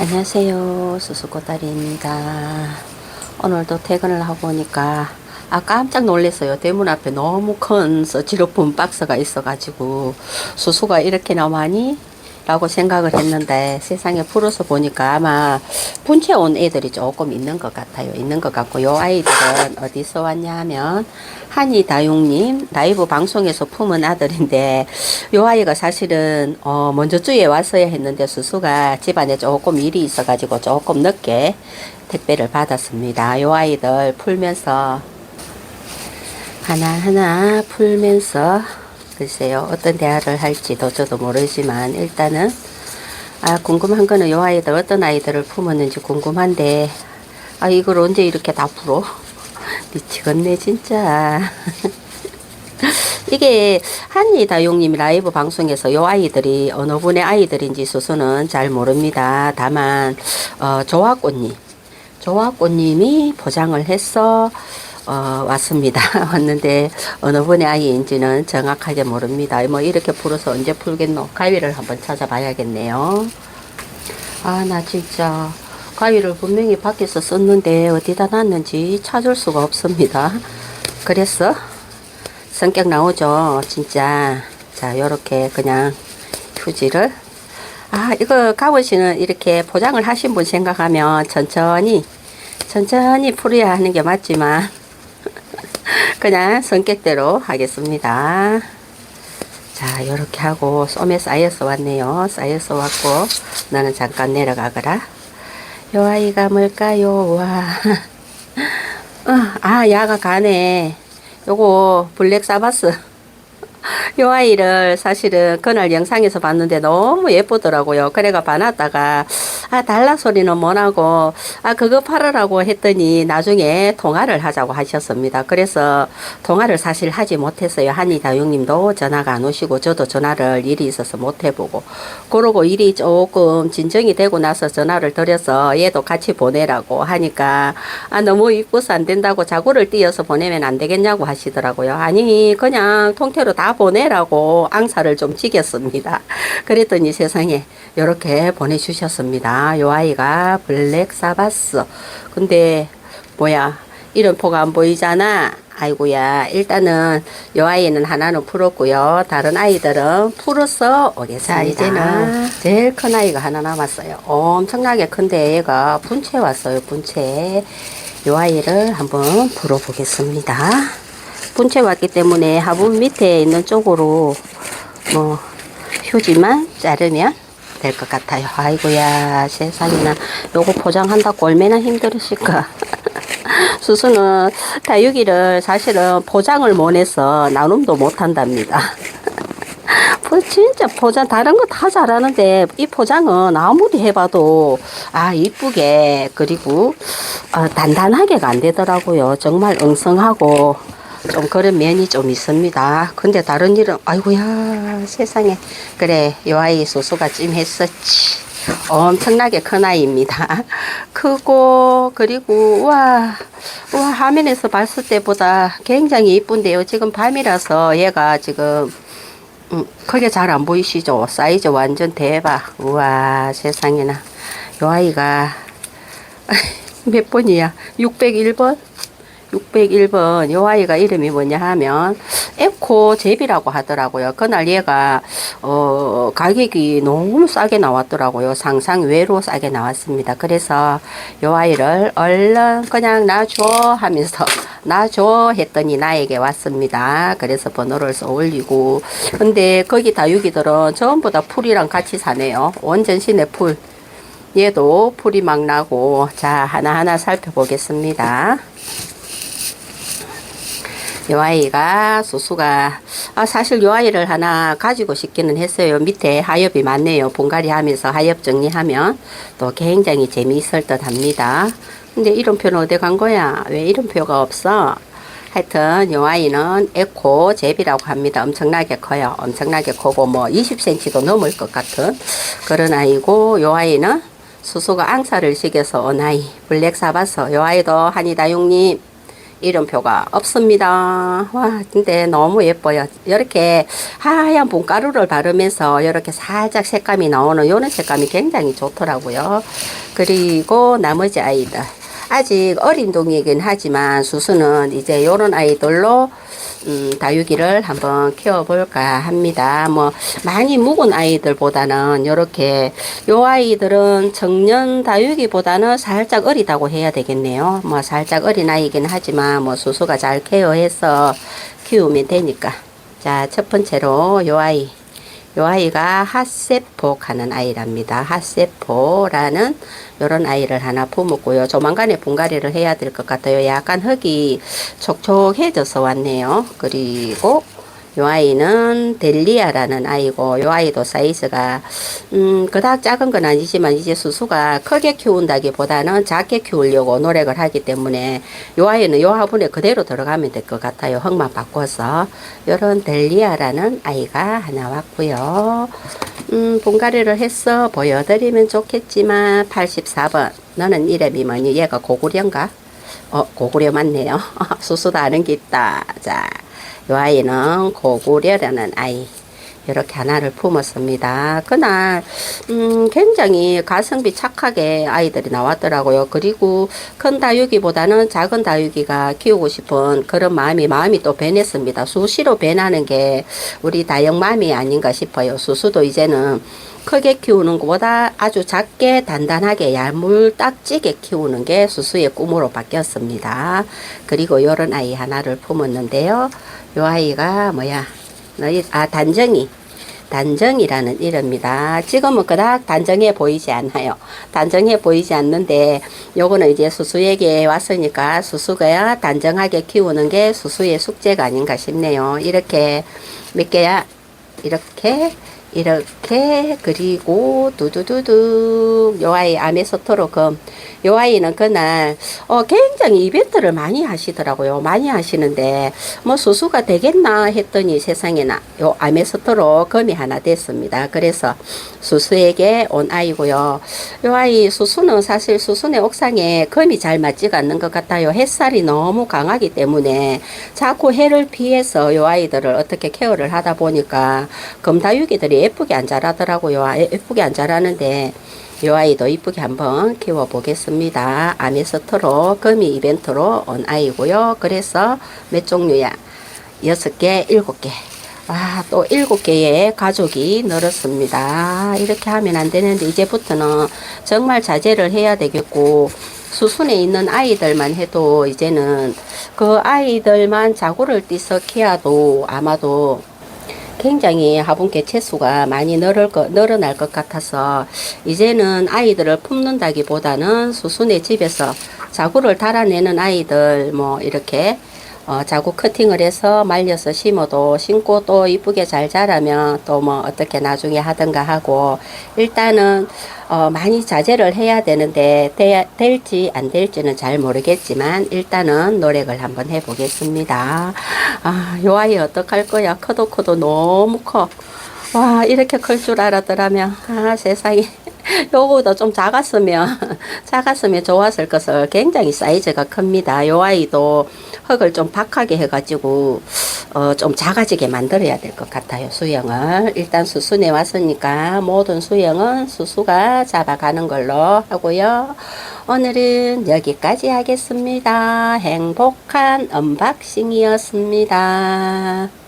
안녕하세요. 수수꼬다리입니다. 오늘도 퇴근을 하고 오니까 아 깜짝 놀랐어요. 대문 앞에 너무 큰 서지로품 박스가 있어 가지고 수수가 이렇게나 많이? 라고 생각을 했는데 세상에 풀어서 보니까 아마 분채 온 애들이 조금 있는 것 같아요. 있는 것 같고 요 아이들은 어디서 왔냐 하면 한이 다용님 라이브 방송에서 품은 아들인데 요 아이가 사실은 어 먼저 주에 왔어야 했는데 수수가 집안에 조금 일이 있어가지고 조금 늦게 택배를 받았습니다. 요 아이들 풀면서 하나하나 풀면서 글쎄요? 어떤 대화를 할지도 저도 모르지만 일단은 아 궁금한 거는 요 아이들 어떤 아이들을 품었는지 궁금한데 아 이걸 언제 이렇게 다 풀어? 미치겠네 진짜. 이게 한이 다용님 라이브 방송에서 요 아이들이 어느 분의 아이들인지 수수는 잘 모릅니다. 다만 어 조화꽃님 조화꽃님이 포장을 해서 어, 왔습니다. 왔는데 어느 분의 아이인지는 정확하게 모릅니다. 뭐 이렇게 풀어서 언제 풀겠노? 가위를 한번 찾아봐야겠네요. 아, 나 진짜 가위를 분명히 밖에서 썼는데 어디다 놨는지 찾을 수가 없습니다. 그래서 성격 나오죠. 진짜. 자, 요렇게 그냥 휴지를 아, 이거 가보시는 이렇게 포장을 하신 분 생각하면 천천히 천천히 풀어야 하는 게 맞지만 그냥 성격대로 하겠습니다. 자, 요렇게 하고 솜에 쌓여서 왔네요. 쌓여서 왔고 나는 잠깐 내려가거라. 요 아이가 뭘까요? 와. 어, 아, 야가 가네. 요거 블랙 사바스. 요 아이를 사실은 그날 영상에서 봤는데 너무 예쁘더라고요. 그래가 봐놨다가 아 달라 소리는 못하고 아 그거 팔으라고 했더니 나중에 통화를 하자고 하셨습니다. 그래서 통화를 사실 하지 못했어요. 한이 다육님도 전화가 안 오시고 저도 전화를 일이 있어서 못 해보고 그러고 일이 조금 진정이 되고 나서 전화를 드려서 얘도 같이 보내라고 하니까 아 너무 이뻐서 안 된다고 자구를 띄어서 보내면 안 되겠냐고 하시더라고요. 아니 그냥 통째로 다 보내 라고 앙사를 좀 지겼습니다. 그랬더니 세상에 이렇게 보내주셨습니다. 요 아이가 블랙 사바스. 근데 뭐야 이름표가 안 보이잖아. 아이고야 일단은 요 아이는 하나는 풀었고요. 다른 아이들은 풀어서 오겠습니다. 자 이제는 제일 큰 아이가 하나 남았어요. 엄청나게 큰데 얘가 분채 왔어요. 분채. 요 아이를 한번 풀어보겠습니다. 분채 왔기 때문에 화분 밑에 있는 쪽으로 뭐 휴지만 자르면 될 것 같아요. 아이고야 세상에나 요거 포장한다고 얼마나 힘들으실까. 수수는 다육이를 사실은 포장을 못해서 나눔도 못한답니다. 뭐 진짜 포장 다른 거 다 잘하는데 이 포장은 아무리 해봐도 아 이쁘게 그리고 어, 단단하게가 안 되더라고요. 정말 엉성하고 좀 그런 면이 좀 있습니다. 근데 다른 일은 아이고야 세상에 그래 요 아이 수수가 찜했었지. 엄청나게 큰 아이입니다. 크고 그리고 와, 와 화면에서 봤을 때보다 굉장히 이쁜데요. 지금 밤이라서 얘가 지금 음, 크게 잘 안 보이시죠? 사이즈 완전 대박. 우와 세상에나 요 아이가 몇 번이야? 601번? 601번 요 아이가 이름이 뭐냐 하면 에코 제비라고 하더라고요. 그날 얘가 어 가격이 너무 싸게 나왔더라고요. 상상 외로 싸게 나왔습니다. 그래서 요 아이를 얼른 그냥 놔줘 하면서 놔줘 했더니 나에게 왔습니다. 그래서 번호를 써 올리고 근데 거기 다육이들은 전부 다 풀이랑 같이 사네요. 원전신의 풀 얘도 풀이 막 나고 자 하나하나 살펴보겠습니다. 요 아이가 수수가 아, 사실 요 아이를 하나 가지고 싶기는 했어요. 밑에 하엽이 많네요. 분갈이 하면서 하엽 정리하면 또 굉장히 재미있을 듯 합니다. 근데 이름표는 어디 간 거야? 왜 이름표가 없어? 하여튼 요 아이는 에코 제비라고 합니다. 엄청나게 커요. 엄청나게 크고 뭐 20cm도 넘을 것 같은 그런 아이고 요 아이는 수수가 앙사를 식여서 온 아이 블랙 사바서 요 아이도 한이다육님 이름표가 없습니다. 와, 근데 너무 예뻐요. 이렇게 하얀 분가루를 바르면서 이렇게 살짝 색감이 나오는 요런 색감이 굉장히 좋더라고요. 그리고 나머지 아이들. 아직 어린 동이긴 하지만 수수는 이제 요런 아이들로 음, 다육이를 한번 키워볼까 합니다. 뭐 많이 묵은 아이들보다는 요렇게 요 아이들은 청년 다육이보다는 살짝 어리다고 해야 되겠네요. 뭐 살짝 어린 아이긴 하지만 뭐 수수가 잘 케어해서 키우면 되니까. 자, 첫 번째로 요 아이. 요 아이가 핫세포 하는 아이랍니다. 핫세포라는 요런 아이를 하나 품었고요. 조만간에 분갈이를 해야 될 것 같아요. 약간 흙이 촉촉해져서 왔네요. 그리고 요 아이는 델리아라는 아이고 요 아이도 사이즈가 음 그닥 작은 건 아니지만 이제 수수가 크게 키운다기보다는 작게 키우려고 노력을 하기 때문에 요 아이는 요 화분에 그대로 들어가면 될 것 같아요. 흙만 바꿔서. 요런 델리아라는 아이가 하나 왔고요. 음 분갈이를 해서 보여드리면 좋겠지만 84번. 너는 이름이 뭐니? 얘가 고구려인가? 어 고구려 맞네요. 수수도 아는 게 있다. 자 이 아이는 고구려라는 아이 이렇게 하나를 품었습니다. 그날 음, 굉장히 가성비 착하게 아이들이 나왔더라고요. 그리고 큰 다육이보다는 작은 다육이가 키우고 싶은 그런 마음이 마음이 또 변했습니다. 수시로 변하는 게 우리 다육맘이 아닌가 싶어요. 수수도 이제는 크게 키우는 것보다 아주 작게 단단하게 야물딱지게 키우는 게 수수의 꿈으로 바뀌었습니다. 그리고 요런 아이 하나를 품었는데요. 요 아이가 뭐야? 너희 아 단정이 단정이라는 이름입니다. 지금은 그닥 단정해 보이지 않아요. 단정해 보이지 않는데 요거는 이제 수수에게 왔으니까 수수가 단정하게 키우는 게 수수의 숙제가 아닌가 싶네요. 이렇게 몇 개야? 이렇게 이렇게 그리고 두두두두. 요 아이 아메소토로금. 요 아이는 그날 어 굉장히 이벤트를 많이 하시더라고요. 많이 하시는데 뭐 수수가 되겠나 했더니 세상에나 요 아메소토로 금이 하나 됐습니다. 그래서 수수에게 온 아이고요. 요 아이 수수는 사실 수수네 옥상에 금이 잘 맞지가 않는 것 같아요. 햇살이 너무 강하기 때문에 자꾸 해를 피해서 요 아이들을 어떻게 케어를 하다 보니까 금다육이들이 예쁘게 안 자라더라고요. 아, 예쁘게 안 자라는데 이 아이도 이쁘게 한번 키워 보겠습니다. 아미스트로 거미 이벤트로 온 아이고요. 그래서 몇 종류야? 여섯 개, 일곱 개. 아, 또 일곱 개의 가족이 늘었습니다. 이렇게 하면 안 되는데 이제부터는 정말 자제를 해야 되겠고 수순에 있는 아이들만 해도 이제는 그 아이들만 자구를 띠서 키워도 아마도 굉장히 화분 개체수가 많이 늘을 거, 늘어날 것 같아서 이제는 아이들을 품는다기보다는 수순의 집에서 자구를 달아내는 아이들 뭐 이렇게 어, 자구 커팅을 해서 말려서 심어도 심고 또 이쁘게 잘 자라면 또 뭐 어떻게 나중에 하든가 하고 일단은 어, 많이 자제를 해야 되는데 되, 될지 안 될지는 잘 모르겠지만 일단은 노력을 한번 해보겠습니다. 아, 요 아이 어떡할 거야. 커도 커도 너무 커. 와, 이렇게 클 줄 알았더라면, 아, 세상에. 요거도 좀 작았으면, 작았으면 좋았을 것을 굉장히 사이즈가 큽니다. 요 아이도 흙을 좀 박하게 해가지고, 어, 좀 작아지게 만들어야 될 것 같아요. 수영을. 일단 수순에 왔으니까 모든 수영은 수수가 잡아가는 걸로 하고요. 오늘은 여기까지 하겠습니다. 행복한 언박싱이었습니다.